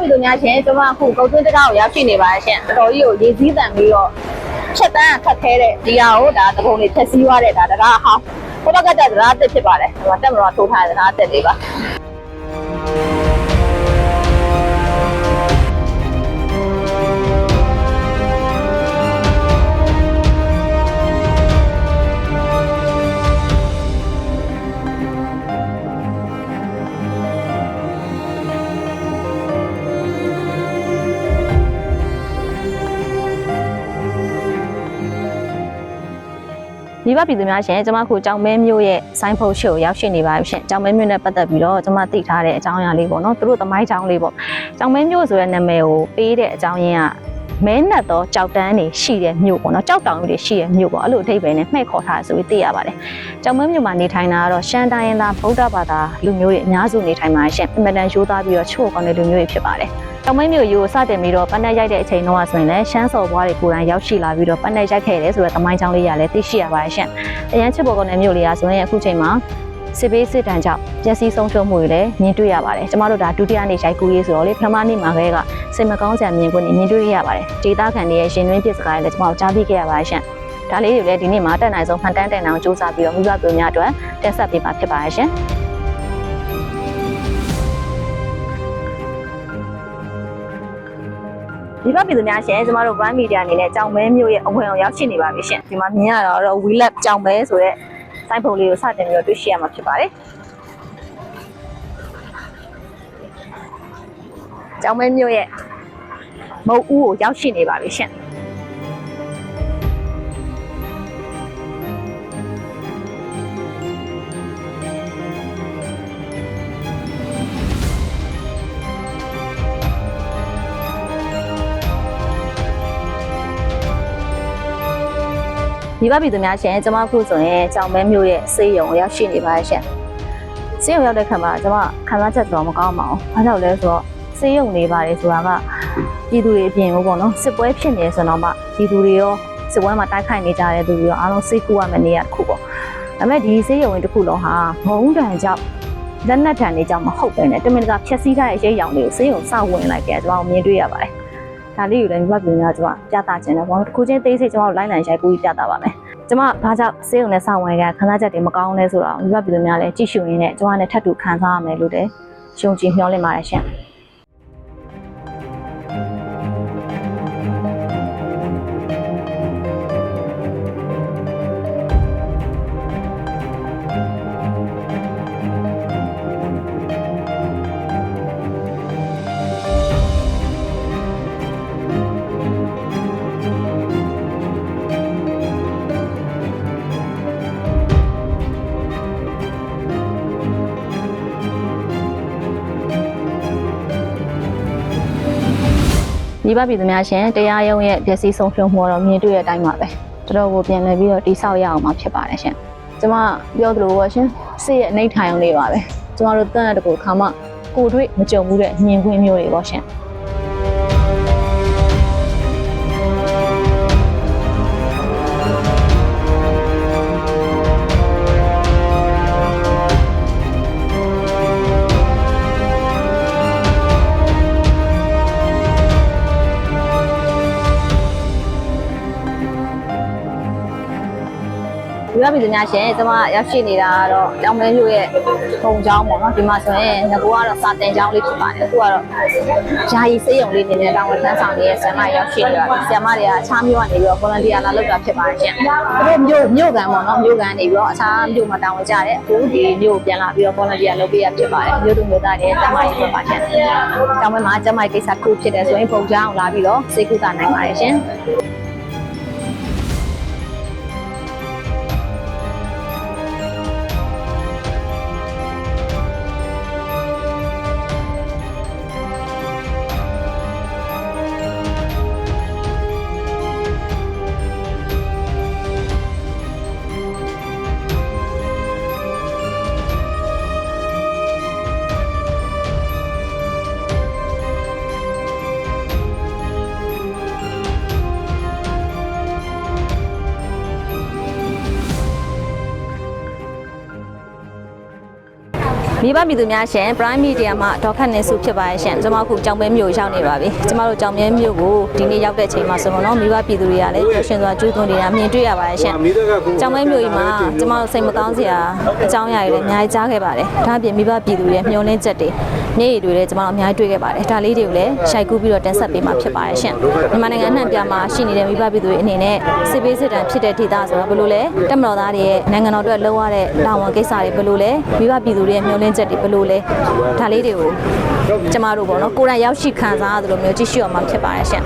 ပြီတို့များရှင်ကျွန်မအခုကုတ်သွင်းတရားကိုရောက်ရှိနေပါရှင်တော်တော်ကြီးကိုရေစည်းတန်ပြီးတော့ချက်တန်းခတ်ခဲတဲ့ဒီဟာကိုဒါတပုံလေးဖြက်စီးသွားတဲ့ဒါတရားဟောင်းဘုဘကတည်းကတရားတက်ဖြစ်ပါတယ်ဟိုတက်မတော်ထိုးထားတဲ့တရားတက်လေးပါ မိဘပြည်သူများရှင်ကျွန်မခုကြောင်မဲမျိုးရဲ့ဆိုင်းဖုတ်ရှိကိုရောက်ရှိနေပါပြီရှင်ကြောင်မဲမျိုးနဲ့ပတ်သက်ပြီးတော့ကျွန်မသိထားတဲ့အကြောင်းအရာလေးပေါ့နော်သူတို့သမိုင်းကြောင်းလေးပေါ့ကြောင်မဲမျိုးဆိုတဲ့နာမည်ကိုပေးတဲ့အကြောင်းရင်းက မဲနတ်သောကြောက်တန်းတွေရှိတဲ့မြို့ပေါ့နော်ကြောက်တောင်တွေရှိတဲ့မြို့ပေါ့အဲ့လိုအထိပ္ပယ်နဲ့မှဲ့ခေါ်ထားဆိုပြီးသိရပါတယ်ကြောင်မဲမျိုးမှာနေထိုင်တာကတော့ရှမ်းတိုင်းရင်းသားဗုဒ္ဓဘာသာလူမျိုးတွေအများစုနေထိုင်ပါရှင်အင်မတန်ရိုးသားပြီးတော့ချို့ကောင်းတဲ့လူမျိုးတွေဖြစ်ပါတယ်တောင်မင်းမျိုးရိုးစတင်ပြီးတော့ပန်းနဲ့ရိုက်တဲ့အချိန်တော့ဆိုရင်လည်းရှမ်းစော်ဘွားတွေကိုယ်တိုင်ရောက်ရှိလာပြီးတော့ပန်းနဲ့ရိုက်ခဲ့တယ်ဆိုတော့သမိုင်းကြောင်းလေးရလည်းသိရှိရပါတယ်ရှင်။အရန်ချစ်ပေါ်ကောင်းတဲ့မျိုးလေးရဆိုရင်အခုချိန်မှာ စစ်ဘေးစစ်တမ်းကြောင့်ပျက်စီးဆုံးရှုံးမှုတွေလည်းမြင်တွေ့ရပါတယ်။ကျမတို့ဒါဒုတိယနေ့ရိုက်ကူးရေးဆိုတော့လေပထမနေ့မှာကလေးကစိတ်မကောင်းစရာမြင်ကွင်းမြင်တွေ့ရပါတယ်။ဒေတာခံတွေရဲ့ရှင်တွင်းပြစ်စကားတွေလည်းကျမတို့ကြားသိခဲ့ရပါတယ်ရှင်။ဒါလေးတွေလည်းဒီနေ့မှာတက်နိုင်ဆုံးဖန်တန်းတင်အောင်စူးစမ်းပြီးတော့မိဘပြည်များအတွက်တက်ဆက်ပေးပါဖြစ်ပါတယ်ရှင်။ဒီဘက်ပြည်သူများရှင်ကျမတို့ brand media အနေနဲ့ကြောင်မဲမျိုးရဲ့အဝင်အောင်ရောက်ရှိနေပါပြီရှင်ဒီမှာမြင်ရတော့ we lab ကြောင်မဲဆိုတဲ့ စိုက်ပုံလေးကိုစတင်ပြီးတော့တွေ့ရှိရမှာဖြစ်ပါတယ်ကြောင်မဲမျိုးရဲ့မုတ်ဦးကိုရောက်ရှိနေပါပြီရှင် ဒီဘက်ပြည်သူများရှင်ကျမအခုဆိုရင်ကြောင်မဲမျိုးရဲ့စေးရုံကိုရောက်ရှိနေပါရှင်စေးရုံရောက်တဲ့ခါမှာကျမခံစားချက်တော့မကောင်းပါဘူးဘာကြောင့်လဲဆိုတော့စေးရုံနေပါတယ်ဆိုတာကပြည်သူတွေအပြင်ကိုပေါ့နော်စစ်ပွဲဖြစ်နေဆိုတော့မှပြည်သူတွေရောစစ်ပွဲမှာတိုက်ခိုက်နေကြတဲ့သူတွေရောအားလုံးစိတ်ကူရမယ့်နေရာတစ်ခုပေါ့ဒါပေမဲ့ဒီစေးရုံဝင်တစ်ခုလုံးဟာမုံတန်ကြောင့်လက်နက်ထန်တွေကြောင့်မဟုတ်ပဲနဲ့တမင်တကာဖျက်ဆီးထားတဲ့ရဲရောင်တွေကိုစေးရုံစဝင်လိုက်ကြကျွန်တော်မြင်တွေ့ရပါတယ် ဒါလေးကိုလည်းမြတ်ပြည်များကျွန်မပြသခြင်းတယ်ပေါ့တစ်ခုချင်းသေးစိတ်ကျွန်တော်လိုက်နိုင်ရိုက်ကူးပြသပါမယ်ကျမဘာကြောင့်စေးုံနဲ့စောင့်ဝင်ကခန်းစားချက်တွေမကောင်းလဲဆိုတော့မိဘပြည်သူများလည်းကြည့်ရှုရင်းနဲ့ကျမနဲ့ထပ်တူခံစားရမယ်လို့လည်းရှုံကြည်မျှော်လင့်ပါတယ်ရှင် မိဘပြည်သူများရှင်တရားရုံးရဲ့မျက်စိဆုံးဖြုံမှုတော့မြင်တွေ့တဲ့အတိုင်းပါပဲတော်တော်ကိုပြန်လည်ပြီးတော့တိဆောက်ရအောင်မှာဖြစ်ပါတယ်ရှင်ကျမပြောသလိုပါရှင်စိတ်ရဲ့အနှိဋ္ဌာယုံလေးပါပဲကျမတို့တန်ရတကူခါမှကိုတွေ့မကြုံဘူးတဲ့မြင်ကွင်းမျိုးတွေပေါ့ရှင် ဒီကပြည်သူများရှင်ကျမရောက်ရှိနေတာကတော့ကျောင်းမဲမြို့ရဲ့ပုံကျောင်းပေါ့နော်ဒီမှာဆိုရင်ငကူကတော့စာတင်ကျောင်းလေးဖြစ်ပါတယ်အခုကတော့ယာယီစေးရုံလေးနေနဲ့တောင်းဝန်ထမ်းဆောင်နေတဲ့ဆရာမရောက်ရှိနေတာဆရာမတွေကအခြားမြို့ကနေပြီးတော့ volunteer လာလုပ်တာဖြစ်ပါတယ်ရှင်သူတို့မြို့မြို့ကန်ပေါ့နော်မြို့ကန်နေပြီးတော့အခြားမြို့မှာတောင်းဝန်ကြတယ်အခုဒီမြို့ကိုပြန်လာပြီးတော့ volunteer လုပ်ပေးရဖြစ်ပါတယ်မြို့သူမြို့သားတွေကျမရေးဖြစ်ပါရှင်ကျောင်းမဲမှာကျမရေးကိစ္စတစ်ခုဖြစ်တယ်ဆိုရင်ပုံကျောင်းလာပြီးတော့စေကူတာနိုင်ပါတယ်ရှင် မိဘပြည်သူများရှင် Prime Media မှာဒေါက်ခတ်နေစုဖြစ်ပါရဲ့ရှင်ကျွန်မအခုကြောင်မဲမြို့ရောက်နေပါပြီကျွန်မတို့ကြောင်မဲမြို့ကိုဒီနေ့ရောက်တဲ့အချိန်မှာဆိုတော့နော်မိဘပြည်သူတွေကလည်းပျော်ရွှင်စွာကျွေးသွင်းနေတာမြင်တွေ့ရပါရဲ့ရှင်ကြောင်မဲမြို့ကြီးမှာကျွန်မတို့စိတ်မကောင်းစရာအကြောင်းအရာတွေလည်းအများကြီးကြားခဲ့ပါတယ်ဒါအပြင်မိဘပြည်သူတွေရဲ့မျှော်လင့်ချက်တွေမျက်ရည်တွေလည်းကျွန်မတို့အများကြီးတွေ့ခဲ့ပါတယ်ဒါလေးတွေကိုလည်းရှိုက်ကူးပြီးတော့တင်ဆက်ပေးမှာဖြစ်ပါရဲ့ရှင်မြန်မာနိုင်ငံအနှံ့ပြမှာရှိနေတဲ့မိဘပြည်သူတွေအနေနဲ့စစ်ပေးစစ်တမ်းဖြစ်တဲ့ဒေသဆိုတော့ဘယ်လိုလဲတက်မတော်သားတွေရဲ့နိုင်ငံတော်အတွက်လှုပ်ရတဲ့တာဝန်ကိစ္စတွေဘယ်လိုလဲမိဘပြည်သူတွေရဲ့မျှော်လင့်ချက်တွေဘယ်လိုလဲဒါလေးတွေကိုကျမတို့ပေါ့နော်ကိုယ်တိုင်ရောက်ရှိခံစားရသလိုမျိုးကြည့်ရှုရမှာဖြစ်ပါရဲ့ရှင်